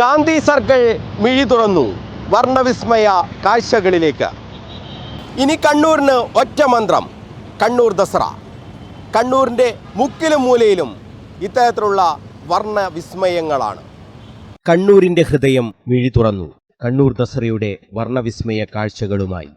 Gandhi circle മിഴി തുറന്നു. വർണവിസ്മയ കാഴ്ചകളിലേക്ക്. ഇനി കണ്ണൂരിന് ഒറ്റ മന്ത്രം കണ്ണൂർ ദസറ. കണ്ണൂരിന്റെ മുക്കിലും മൂലയിലും ഇത്തരത്തിലുള്ള വർണവിസ്മയങ്ങളാണ്. കണ്ണൂരിന്റെ ഹൃദയം മിഴി തുറന്നു. കണ്ണൂർ ദസറയുടെ വർണവിസ്മയ കാഴ്ചകളുമായി.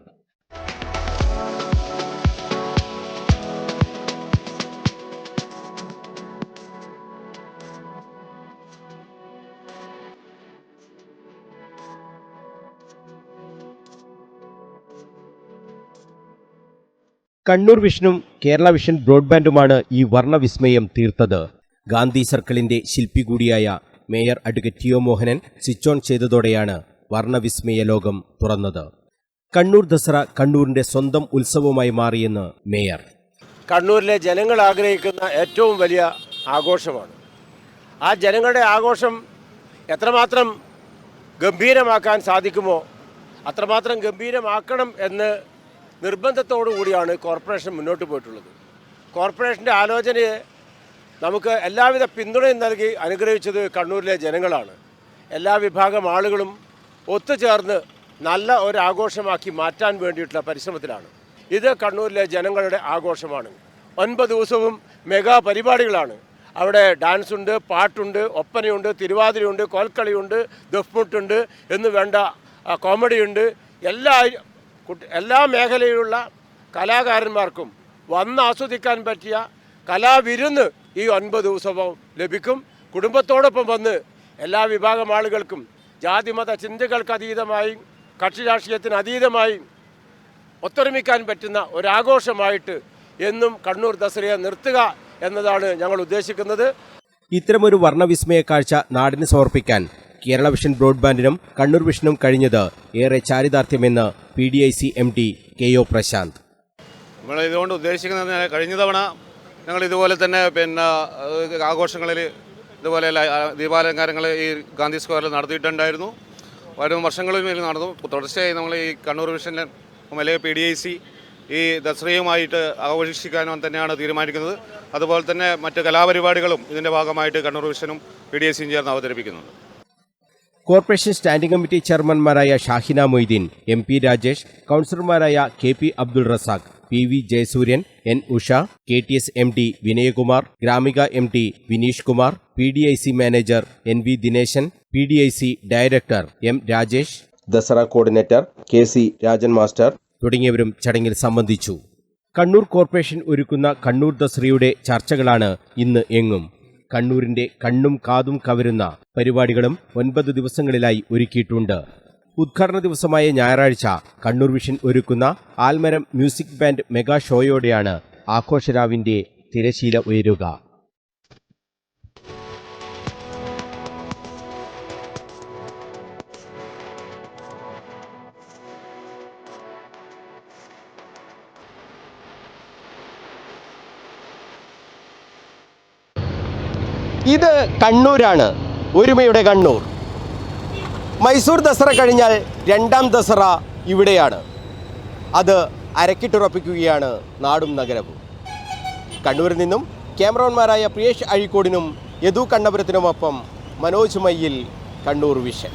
കണ്ണൂർ വിഷനും കേരള വിഷൻ ബ്രോഡ്ബാൻഡുമാണ് ഈ വർണവിസ്മയം തീർത്തത്. ഗാന്ധി സർക്കിളിന്റെ ശില്പി കൂടിയായ mayor advocate T Mohanan switch on ചെയ്തതോടെയാണ് വർണവിസ്മയ ലോകം തുറന്നത്. കണ്ണൂർ ദസറ കണ്ണൂരിന്റെ സ്വന്തം ഉത്സവമായി മാറിയെന്ന് മേയർ. കണ്ണൂരിലെ ജനങ്ങൾ ആഗ്രഹിക്കുന്ന ഏറ്റവും വലിയ ആഘോഷമാണ്. ആ ജനങ്ങളുടെ ആഘോഷം എത്രമാത്രം ഗംഭീരമാക്കാൻ സാധിക്കുമോ അത്രമാത്രം ഗംഭീരമാക്കണം എന്ന് നിർബന്ധത്തോടു കൂടിയാണ് കോർപ്പറേഷൻ മുന്നോട്ട് പോയിട്ടുള്ളത്. കോർപ്പറേഷന്റെ ആലോചനയെ നമുക്ക് എല്ലാവിധ പിന്തുണയും നൽകി അനുഗ്രഹിച്ചത് കണ്ണൂരിലെ ജനങ്ങളാണ്. എല്ലാ വിഭാഗം ആളുകളും ഒത്തുചേർന്ന് നല്ല ഒരു ആഘോഷമാക്കി മാറ്റാൻ വേണ്ടിയിട്ടുള്ള പരിശ്രമത്തിലാണ്. ഇത് കണ്ണൂരിലെ ജനങ്ങളുടെ ആഘോഷമാണ്. ഒൻപത് ദിവസവും മെഗാ പരിപാടികളാണ്. അവിടെ ഡാൻസ് ഉണ്ട് പാട്ടുണ്ട് ഒപ്പനയുണ്ട് തിരുവാതിരയുണ്ട് കോൽക്കളിയുണ്ട് ദഫ്മുട്ടുണ്ട് എന്ന് വേണ്ട കോമഡിയുണ്ട്. എല്ലാ എല്ലാ മേഖലയിലുള്ള കലാകാരന്മാർക്കും വന്ന് ആസ്വദിക്കാൻ പറ്റിയ കലാവിരുന്ന് ഈ ഒൻപത് ദിവസവും ലഭിക്കും. കുടുംബത്തോടൊപ്പം വന്ന് എല്ലാ വിഭാഗം ആളുകൾക്കും ജാതിമത ചിന്തകൾക്ക് അതീതമായി കക്ഷി രാഷ്ട്രീയത്തിന് അതീതമായി ഒത്തൊരുമിക്കാൻ പറ്റുന്ന ഒരാഘോഷമായിട്ട് എന്നും കണ്ണൂർ ദസറയെ നിർത്തുക എന്നതാണ് ഞങ്ങൾ ഉദ്ദേശിക്കുന്നത്. ഇത്തരമൊരു വർണവിസ്മയ കാഴ്ച നാടിന് സമർപ്പിക്കാൻ കേരള വിഷൻ ബ്രോഡ്ബാൻഡിനും കണ്ണൂർ വിഷനും കഴിഞ്ഞത് ഏറെ ചാരിതാർത്ഥ്യമെന്ന് P D I C M D K O Prashanth. നമ്മൾ ഇതുകൊണ്ട് ഉദ്ദേശിക്കുന്നത് കഴിഞ്ഞ തവണ ഞങ്ങൾ ഇതുപോലെ തന്നെ പിന്നെ ആഘോഷങ്ങളിൽ ഇതുപോലെ ദീപാലങ്കാരങ്ങൾ ഈ ഗാന്ധി സ്ക്വയറിൽ നടത്തിയിട്ടുണ്ടായിരുന്നു. വരും വർഷങ്ങളിലും ഇതിൽ നടന്നു. തുടർച്ചയായി നമ്മൾ ഈ കണ്ണൂർ വിഷനിലെ അല്ലെങ്കിൽ പി ഡി ഐ സി ഈ ദസറയുമായിട്ട് ആഘോഷിക്കാനും തന്നെയാണ് തീരുമാനിക്കുന്നത്. അതുപോലെ തന്നെ മറ്റ് കലാപരിപാടികളും ഇതിന്റെ ഭാഗമായിട്ട് കണ്ണൂർ വിഷനും പി ഡി ഐ സിയും ചേർന്ന് അവതരിപ്പിക്കുന്നുണ്ട്. കോർപ്പറേഷൻ സ്റ്റാൻഡിംഗ് കമ്മിറ്റി ചെയർമാൻമാരായ ഷാഹിന മൊയ്തീൻ എം പി രാജേഷ് കൗൺസിലർമാരായ K P Abdul Razak P V Jayasooryan N Usha K T S M D Vinayakumar Gramika M T Vineesh Kumar P D I C manager N V Dineshan P D I C director M Rajesh Dussehra coordinator K C Rajan master തുടങ്ങിയവരും ചടങ്ങിൽ സംബന്ധിച്ചു. Kannur corporation ഒരുക്കുന്ന കണ്ണൂർ ദസറയുടെ ചർച്ചകളാണ് ഇന്ന് എങ്ങും. കണ്ണൂരിന്റെ കണ്ണും കാതും കവരുന്ന പരിപാടികളും ഒൻപത് ദിവസങ്ങളിലായി ഒരുക്കിയിട്ടുണ്ട്. ഉദ്ഘാടന ദിവസമായ ഞായറാഴ്ച കണ്ണൂർ വിഷൻ ഒരുക്കുന്ന ആൽമരം മ്യൂസിക് ബാൻഡ് മെഗാ ഷോയോടെയാണ് ആഘോഷരാവിന്റെ തിരശീല ഉയരുക. ഇത് കണ്ണൂരാണ് ഒരുമയുടെ കണ്ണൂർ. മൈസൂർ ദസറ കഴിഞ്ഞാൽ രണ്ടാം ദസറ ഇവിടെയാണ്. അത് അരക്കിട്ടുറപ്പിക്കുകയാണ് നാടും നഗരവും. കണ്ണൂരിൽ നിന്നും ക്യാമറോന്മാരായ പ്രിയേഷ് അഴീക്കോടിനും യദു കണ്ണപുരത്തിനുമൊപ്പം മനോജ് മയ്യിൽ കണ്ണൂർ വിഷൻ.